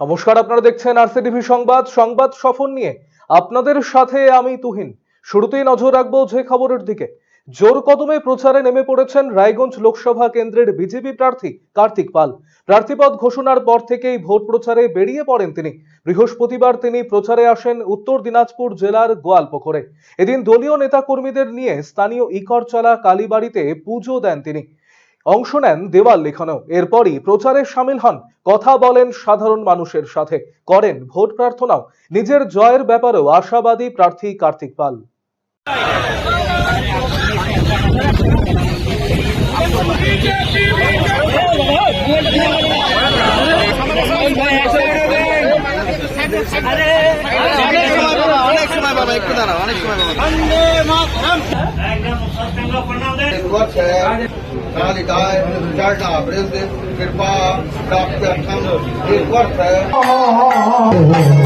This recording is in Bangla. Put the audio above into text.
নমস্কার, আপনারা দেখছেন আরসিটিভি সংবাদ। সংবাদ সফর নিয়ে আপনাদের সাথে আমি তুহিন। শুরুতেই নজর রাখব যে খবরের দিকে। জোর কদমে প্রচারে নেমে পড়েছেন রায়গঞ্জ লোকসভা কেন্দ্রের বিজেপি প্রার্থী কার্তিক পাল। প্রার্থীপদ ঘোষণার পর থেকেই ভোট প্রচারে বেরিয়ে পড়েন তিনি। বৃহস্পতিবার তিনি প্রচারে আসেন উত্তর দিনাজপুর জেলার গোয়ালপুকুরে এদিন দলীয় নেতাকর্মীদের নিয়ে স্থানীয় ইকরচালা কালীবাড়িতে পুজো দেন তিনি। অংশ নেন দেওয়াল লিখনেও এরপরই প্রচারে সামিল হন কথা বলেন সাধারণ মানুষের সাথে করেন ভোট প্রার্থনাও নিজের জয়ের ব্যাপারেও আশাবাদী প্রার্থী কার্তিক পাল অনেক সময় বাবা একটু দাঁড়াও অনেক সময় বাবা स्वच्छ है। ना लिखा है चढ़ कृपा डॉक्टर एक वर्ष है।